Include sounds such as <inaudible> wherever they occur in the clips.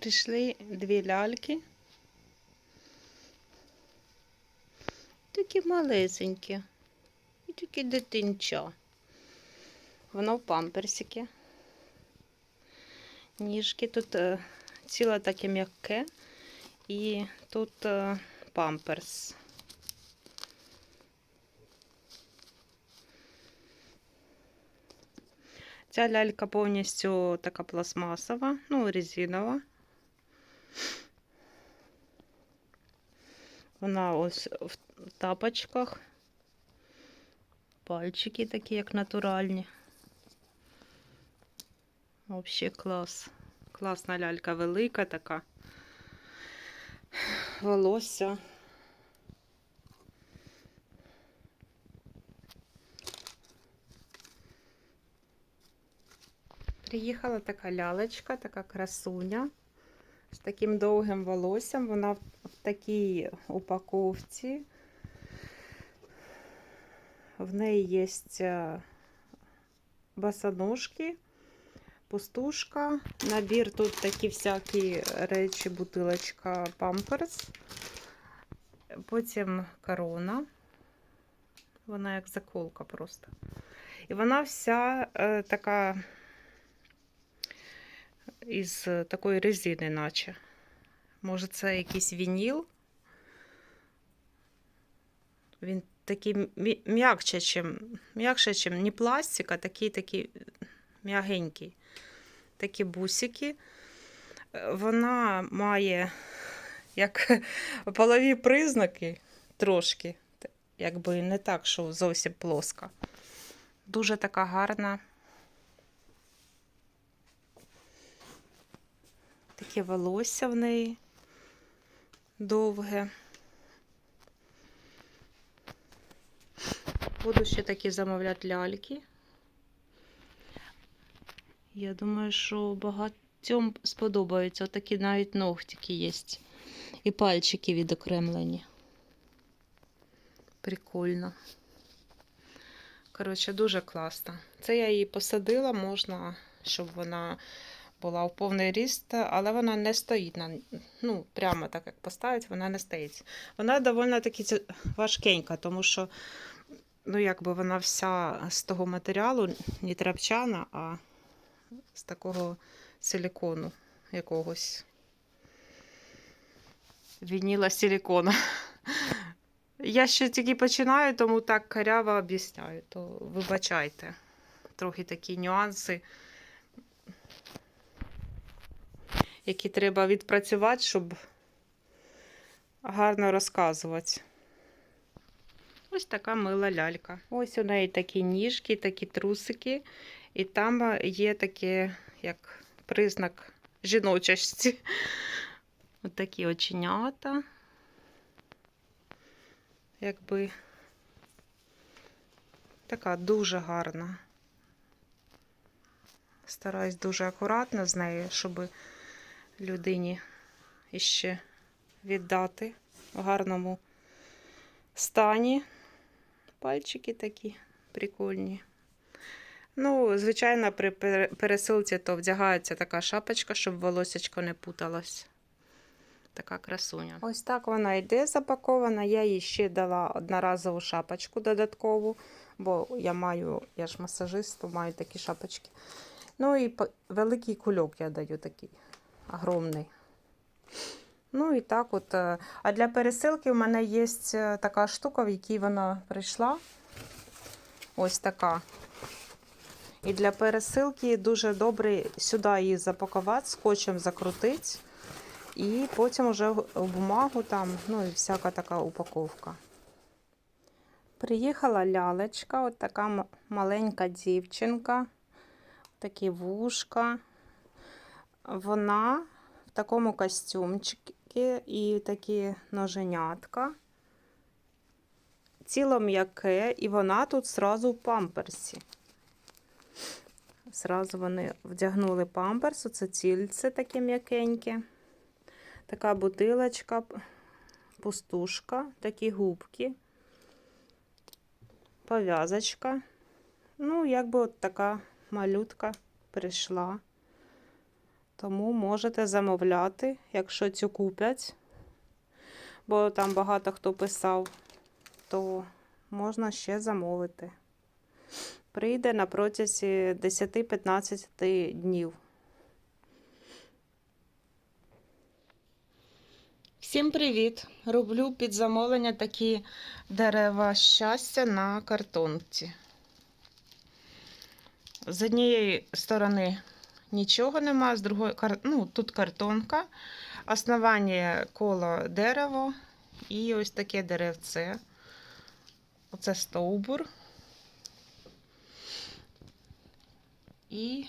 Прийшли дві ляльки. Такі малесенькі. І такі дитинча. Воно в памперсики. Ніжки тут е, ціле таке м'яке. І тут е, памперс. Ця лялька повністю така пластмасова, ну, резинова. Вона ось в тапочках. Пальчики такі, як натуральні. Взагалі клас. Класна лялька, велика така. Волосся. Приїхала така лялечка, така красуня з таким довгим волоссям. Вона в такій упаковці. В неї є е, босоножки, пустушка, набір тут такі всякі речі, бутилочка, памперс. Потім корона. Вона як заколка просто. І вона вся е, така із е, такої резини, наче. Може, це якийсь вініл. Він такий м'якше, чим, м'якше, чим не пластик, а такий такий м'ягенький. Такі бусики. Е, Вона має як <laughs> полові признаки трошки, якби не так, що зовсім плоска. Дуже така гарна. Таке волосся в неї довге. Буду ще такі замовляти ляльки. Я думаю, що багатьом сподобаються. Такі навіть ногтики є. І пальчики відокремлені. Прикольно. Коротше, дуже класно. Це я її посадила, можна, щоб вона була в повний ріст, але вона не стоїть на ну, прямо так як поставить, вона не стоїть. Вона доволі таки важкенька, тому що ну, якби вона вся з того матеріалу, не тряпчана, а з такого силікону якогось. Вініла силікона. Я ще тільки починаю, тому так каряво об'ясняю, то вибачайте. Трохи такі нюанси які треба відпрацювати, щоб гарно розказувати. Ось така мила лялька. Ось у неї такі ніжки, такі трусики, і там є таке, як признак жіночості. <laughs> Ось такі оченята. Якби така дуже гарна. Стараюсь дуже акуратно з нею, щоб людині іще віддати в гарному стані. Пальчики такі прикольні. Ну, звичайно, при пересилці то вдягається така шапочка, щоб волосечко не путалось. Така красуня. Ось так вона йде запакована. Я їй ще дала одноразову шапочку додаткову, бо я маю, я ж масажист, то маю такі шапочки. Ну і великий кульок я даю такий огромний. Ну і так от. е, А для пересилки в мене є е, така штука, в якій вона прийшла. Ось така. І для пересилки дуже добре сюди її запакувати, скотчем закрутити. І потім вже в бумагу там, ну і всяка така упаковка. Приїхала лялечка, от така маленька дівчинка, такі вушка. Вона в такому костюмчику і такі ноженятка. Тіло м'яке, і вона тут сразу в памперсі. Сразу вони вдягнули памперс, це тільце таке м'якеньке. Така бутилочка, пустушка, такі губки, пов'язочка. Ну, якби от така малютка прийшла. Тому можете замовляти, якщо цю куплять. Бо там багато хто писав, то можна ще замовити. Прийде на протязі 10-15 днів. Всім привіт! Роблю під замовлення такі дерева щастя на картонці. З однієї сторони нічого нема, з другої ну, тут картонка, основання коло дерево і ось таке деревце. Оце стовбур. І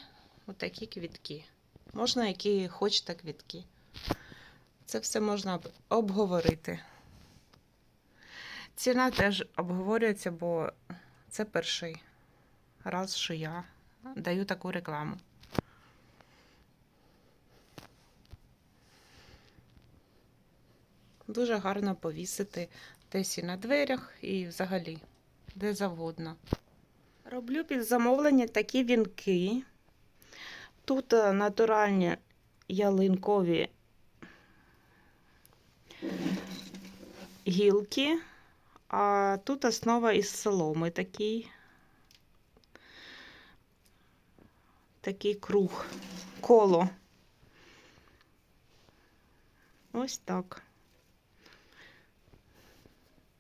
отакі квітки. Можна які хочете квітки. Це все можна обговорити. Ціна теж обговорюється, бо це перший раз, що я даю таку рекламу. Дуже гарно повісити десь і на дверях, і взагалі де завгодно. Роблю під замовлення такі вінки. Тут е, натуральні ялинкові гілки, а тут основа із соломи такий. Такий круг, коло. Ось так.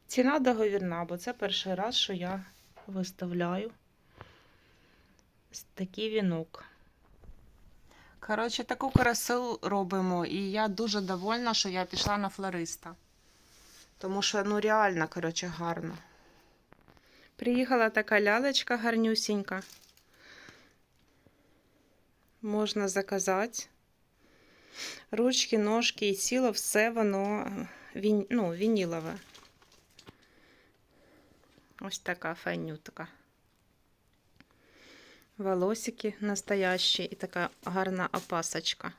Ціна договірна, бо це перший раз, що я виставляю такий вінок. Коротше, таку красу робимо, і я дуже довольна, що я пішла на флориста. Тому що, ну, реально, коротше, гарно. Приїхала така лялечка гарнюсінька. Можна заказати. Ручки, ножки і сіло, все воно він, ну, вінілове. Ось така файнютка. Волосики настоящі і така гарна опасочка.